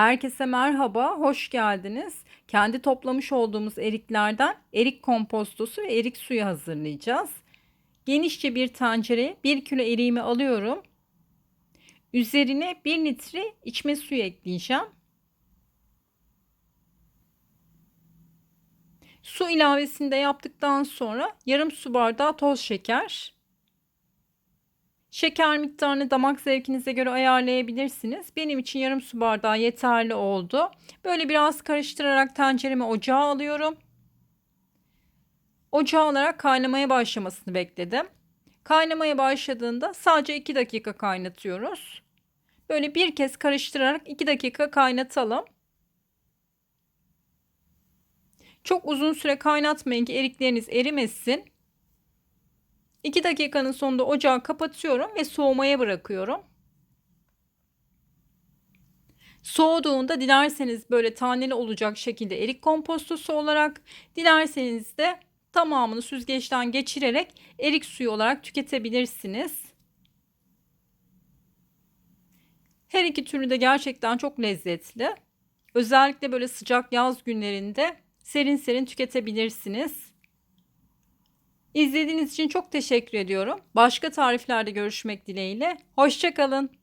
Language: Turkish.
Herkese merhaba, hoş geldiniz. Kendi toplamış olduğumuz eriklerden erik kompostosu ve erik suyu hazırlayacağız. Genişçe bir tencereye 1 kilo eriğimi alıyorum. Üzerine 1 litre içme suyu ekleyeceğim. Su ilavesini de yaptıktan sonra yarım su bardağı toz şeker. Şeker miktarını damak zevkinize göre ayarlayabilirsiniz. Benim için yarım su bardağı yeterli oldu. Böyle biraz karıştırarak tencereme ocağa alıyorum. Ocağa alarak kaynamaya başlamasını bekledim. Kaynamaya başladığında sadece 2 dakika kaynatıyoruz. Böyle bir kez karıştırarak 2 dakika kaynatalım. Çok uzun süre kaynatmayın ki erikleriniz erimesin. 2 dakikanın sonunda ocağı kapatıyorum ve soğumaya bırakıyorum. Soğuduğunda dilerseniz böyle taneli olacak şekilde erik kompostosu olarak, dilerseniz de tamamını süzgeçten geçirerek erik suyu olarak tüketebilirsiniz. Her iki türü de gerçekten çok lezzetli. Özellikle böyle sıcak yaz günlerinde serin serin tüketebilirsiniz. İzlediğiniz için çok teşekkür ediyorum. Başka tariflerde görüşmek dileğiyle. Hoşçakalın.